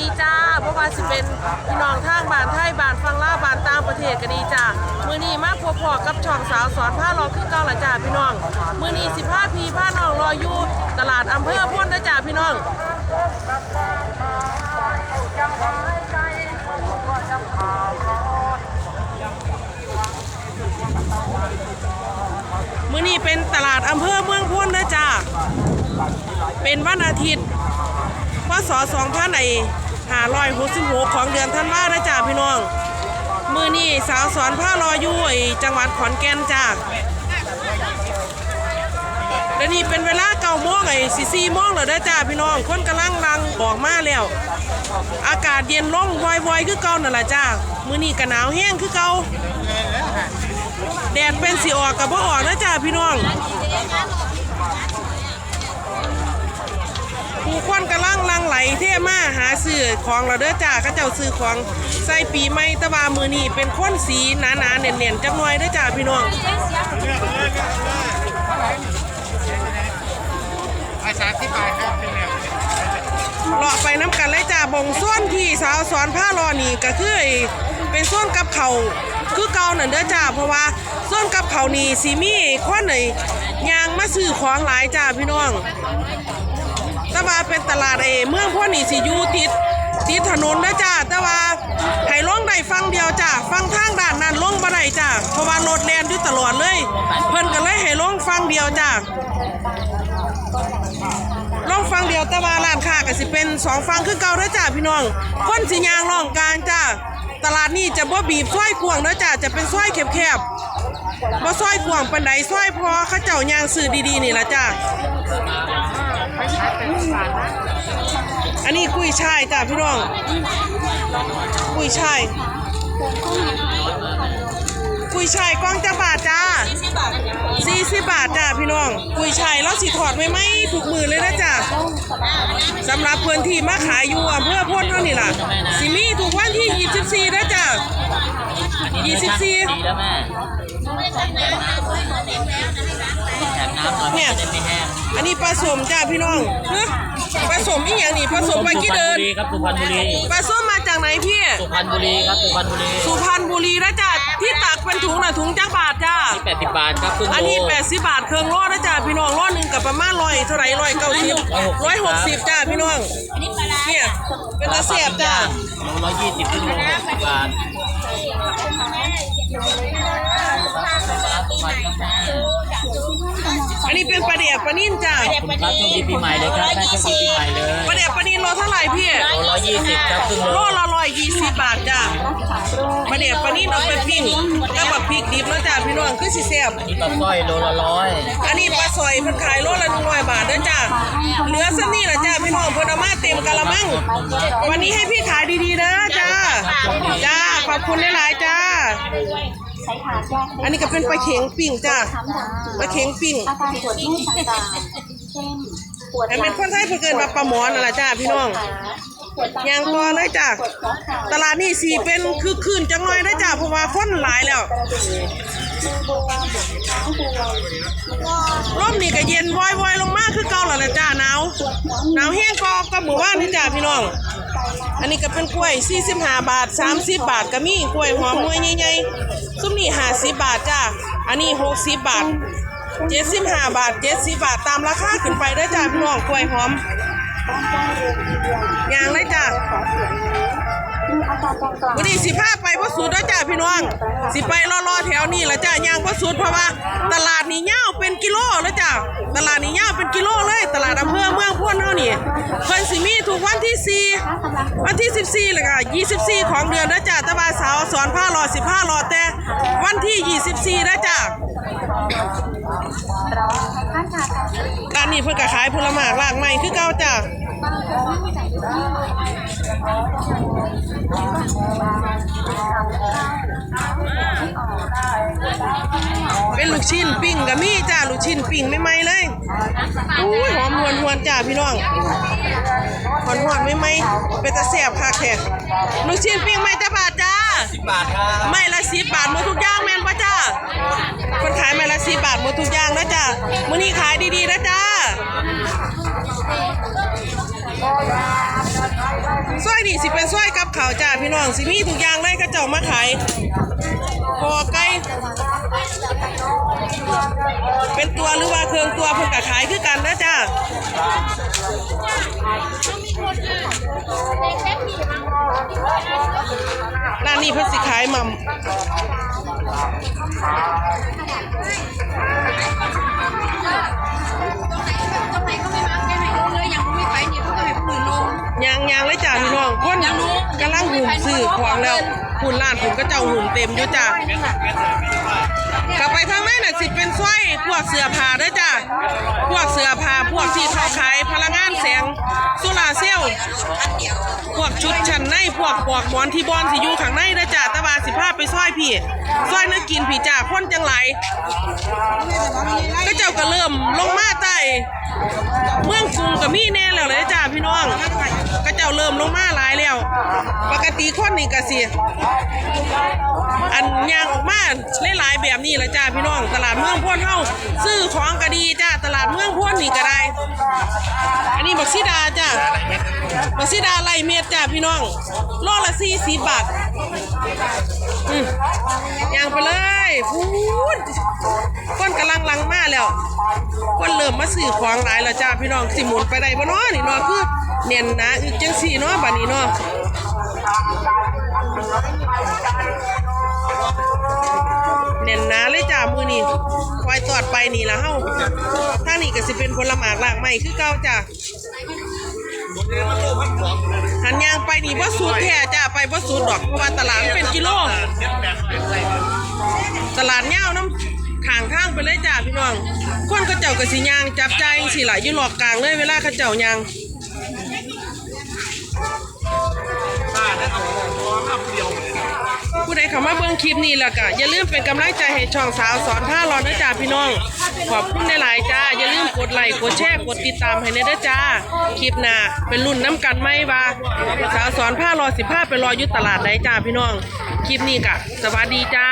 ดีจ้าเพราะว่าสิเป็นพี่น้องทางบานไทยบานฟังล่าบานต่างประเทศก็ดีจ้ามื้อนี้มาพบพอกับช่องสาวสอนผ้ารอคือเก่าละจ้าพี่น้อง มื้อนี้15พีผ้าน้องรออยู่ตลาดอำเภอพ้นนะจ้าพี่น้องมื้อนี้เป็นตลาดอำเภอเมืองพ้นนะจ้า เป็นวันอาทิตย์พศ2000ไอ 566 ของเดือนธันวานะจ้าพี่น้อง มือนี้สาวสอนผ้ารออยู่ไอ้จังหวัดขอนแก่นจ้าเดี๋ยวนี้เป็นเวลาเก้าโมงไอ้สิสี่โมงแล้วเด้จ้าพี่น้องคนกำลังลังออกมาแล้ว อากาศเย็นลงวอยๆคือเก่านั่นแหละจ้ามือนี้ก็หนาวแห้งคือเก่าแดดเป็นสีออกกับบ่ออกนะจ้าพี่น้อง มาหาซื้อของเราเด้อจ้าเขาเจ้าซื้อของใส่ปีใหม่ตะวามือนี่เป็นข้นสีหนาๆเน่นๆจังหน่อยเด้อจ้าพี่น้องอาสาที่บายครับเป็นแนวเลาะไปน้ำกันเลยจ้าบ่งส่วนที่สาวสอนผ้ารอนี่ก็คือเป็นส่วนกับเขาคือเก่านั่นเด้อจ้าเพราะว่าส่วนกับเขานี่สิมีคนไหนยางมาซื้อของหลายจ้าพี่น้อง แต่ว่าเป็นตลาดเอเมืองพวกนี้สิยูติดติดถนนนะจ้าแต่ว่าให้ล่องได้ฟังเดียวจ้าฟังทางด้านนั้นล่องบ่ได้จ้าเพราะว่ารถแล่นอยู่ตลอดเลย เพิ่นก็เลยให้ล่องฟังเดียวจ้าล่องฟังเดียวแต่ว่าร้านค้าก็สิเป็นสองฟังคือเก่าเด้อจ้าพี่น้องคนสิยางร่องกลางจ้าตลาดนี้จะบ่บีบซอยกวางเด้อจ้าจะเป็นซอยแคบๆบ่ซอยกวางปานใดซอยพอเขาเจ้ายางซื้อดีๆนี่ล่ะจ้า อันนี้กุ้ยช่ายจ้าพี่น้อง กุ้ยช่าย กุ้ยช่ายกล้องจะบาทจ้าสี่สิบบาทจ้าพี่น้อง กุ้ยช่ายเราสิถอดไว้ไหมถูกมือเลยนะจ้าสำหรับพื้นที่มาขายอยู่อำเภอพ้นเท่านี้ล่ะสิมีถูกวันที่24นะจ้า ยี่สิบสี่ดีแล้วแม่แถมน้ำหน่อยเนี่ยจะได้ไม่แห้งอันนี้ผสมจ้าพี่น้องเฮ้ยผสมอีกอย่างนี่ผสมไปกี่เดินสุพรรณบุรีครับสุพรรณบุรีผสมมาจากไหนพี่ สุพรรณบุรีครับสุพรรณบุรีสุพรรณบุรีนะจ๊ะที่ตักเป็นถุงน่ะถุงจักบาทจ้าแปดสิบบาทครับครึ่งอันโลนี้แปดสิบบาทเครื่องโลนะจ๊ะพี่น้องโลหนึ่งกับประมาณร้อยเท่าไหรร้อยเก้าสิบร้อยหกสิบจ้าพี่น้องเนี่ยเป็นตาเสียบจ้าโล ร้อยยี่สิบครึ่งโลหกสิบบาทอันนี้เป็นปลาเดียบปลานิ่นจ้าขอบคุณครับช่วงดีปีใหม่เลยครับแม่ช่วงดีปีใหม่เลยปลาเดียบปลานิ่นโลเท่าไหร่พี่โลร้อยยี่สิบครับครึ่งโลโลละร้อยยี่สิบบาทจ้าปลาเดียบปลานิ่นเอาไปปิ้งกับแบบพริกดิบนะจ้าพี่น้องคือสิเสียบอันนี้ปลาสร้อยโลละร้อยอันนี้ปลาสอยเพิ่นขายโลละหนึ่งร้อยบาทเด้อจ้าเหลือสักนี่ละจ้าพี่น้ องเพิ่นเอามาเต็มกะละมัง วันนี้ให้พี่ขายดีๆนะจ้า จ้า ขอบคุณหลายๆจ้า อันนี้ก็เป็นปลาเข็งปิ่งจ้า ปลาเข็งปิ่งอาการปวดเมื่อยต่างๆเช่นปวดหอันลัเป็นคนไทยเพิ่นเกินมาปลาหมอนนั่นล่ะจ้าพี่น้องปวดตามยางตัวเลยจ้าปวดข้อเข่าตลาดนี่สีเป็นคือคืนจังหน่อยได้อจ้าเพราะว่าคนหลายแล้วกระดูกมือบวมท้องบวมแล้วก็ร่มนี่ก็เย็นวอยๆ หนาวแห้งก็ก็หมู่บ้านนี่จ้าพี่น้อง อันนี้ก็เป็นกล้วย 45 บาท 30 บาทก็มีกล้วยหอมมวยใหญ่ๆซุ้มนี่50 บาทจ้าอันนี้ 60 บาท 75 บาท 70 บาทตามราคาขึ้นไปเด้จ้าพี่น้องกล้วยหอมอยนทีเดียวยางเลยจ้าวันนี้สิพาไปพ่สุดเด้จ้าพี่น้อง สิไปรอๆแถวนี้ละจ้ายางพ่สุดเพราะว่าตลาดนี่ นี่เพิ่นสิมีทุกวันที่ 4 วันที่ 14แล้วก็24 ของเดือนนะจ้ะต่ว่าสาวสอนผ้ารอ15รอแต่วันที่ 24นะจ้ะเราท่านค่ะร้านนี้เพิ่นก็ขายผลไม้รากไม้คือเก่าจ้ะ เป็นลูกชิ้นปิ้งก็มีจ้ะลูกชิ้นปิ้งใหม่ๆเลยอุ้ยหอมหวนหวนๆจ้ะพี่น้องหอนหวนๆใหม่ๆเป็นตะแซ่บคักแท้ลูกชิ้นปิ้งไม่จะบาทจ้าสิบบาทครับไม่ละสิบบาทหมดทุกอย่างแม่นปะจ้าคนขายไม่ละสิบบาทหมดทุกอย่างนะจ้ามื้อนี้ขายดีๆนะจ้าซอยนี่สิเป็นซอยกับเขาวจ้าพี่น้องสิมีทุกอย่างเลยเขาเจ้ามาขายคอไก่ เป็นตัวหรือว่าเครื่องตัวเพิ่นก็ขายคือกันนะจ้าร้านนี้เพิ่นสิขายหม่ำยางยางเลยจ้าพี่น้องคนกำลังหุ่มซื้อของแล้วหุ่นร้านผมก็เจ้าหุ่มเต็มอยู่จ้า กลับไปทางไหนน่ะสิเป็นสร้อยพวกเสื้อผ้าด้อจ้าพวกเสื้อผ้าพวกที่เขาขายพลังงานแสงโซลาเซลพวกชุดชั้นในพวกปลอกหมอนที่บอลสิอยู่ข้างในด้อจ้าตะวาสิพาไปซอยพี่ซอยนึกกินพี่จ้าคนจังไหลก็เจ้าก็เริ่มลงมาใต้เมืองกรุงก็มีแน่แล้วเลยจ้าพี่น้อง เริ่มลงมาหลายแล้ว ปกติคนนี่ก็สิอันยางออกมาหลายๆแบบนี้แหละจ้าพี่น้อง ตลาดเมืองพ้นเฮาซื้อของก็ดีจ้าตลาดเมืองพ้นนี่ก็ได้ อันนี้บักซีดาจ้าบักซีดาไล่เม็ดจ้าพี่น้องโลละ40บาทอืมยางไปเลยฟูดคนกำลังลังมาแล้วคนเริ่มมาซื้อของหลายแล้วจ้าพี่น้องสิหมุนไปได้บ่เนาะนี่เนาะคือ เนียนนะอีกจังสี่เนาะบัดนี้เนาะเนียนนะเลยจ้ามือนี่ควายตอดไปนี่ละเฮาทานี้ก็สิเป็นผลหมากหลากไม้คือเก่าจ้าหันยางไปนี่บ่สุดแท้จ้าไปบ่สุดดอกเพราะว่าตลาดเป็นกิโลตลาดเงาน้ำข้างทางไปเลยจ้าพี่น้องคนเขาเจ้ากับสิยางจับใจสิหล่ะยู่หลอกกลางเลยเวลาเขาเจ้ายาง ผู้ใดเข้ามาเบื้องคลิปนี้แล้วก็อย่าลืมเป็นกำลังใจให้ช่องสาวสอนผ้ารอนะจ้าพี่น้อง ขอบคุณหลายๆจ้า อย่าลืมกดไลค์กดแชร์กดติดตามให้เนเด้อจ้า คลิปหน้าเป็นรุ่นน้ำกันไหมว่าสาวสอนผ้ารอสิผ้าไปรออยู่ตลาดไหนจ้าพี่น้อง คลิปนี้กะสวัสดีจ้า